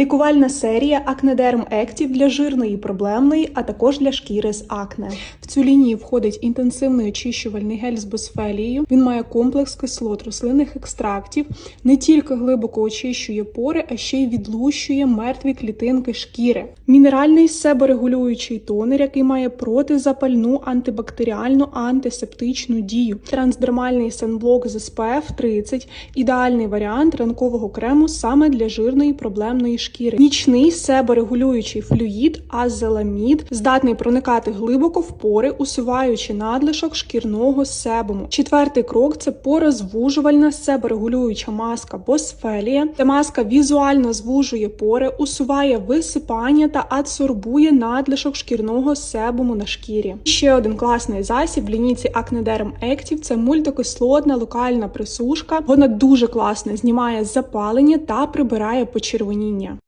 Лікувальна серія Акнедерм Ектів для жирної проблемної, а також для шкіри з акне. В цю лінію входить інтенсивний очищувальний гель з босфелією. Він має комплекс кислот рослинних екстрактів, не тільки глибоко очищує пори, а ще й відлущує мертві клітинки шкіри. Мінеральний себорегулюючий тонер, який має протизапальну, антибактеріальну, антисептичну дію. Трансдермальний сенблок з SPF 30 – ідеальний варіант ранкового крему саме для жирної проблемної шкіри. Нічний себорегулюючий флюїд азеламід здатний проникати глибоко в пори, усуваючи надлишок шкірного себуму. Четвертий крок це порозвужувальна себорегулююча маска Босфелія. Ця маска візуально звужує пори, усуває висипання та адсорбує надлишок шкірного себуму на шкірі. Ще один класний засіб в лінійці Acnederm Active – це мультикислотна локальна присушка. Вона дуже класно знімає запалення та прибирає почервоніння.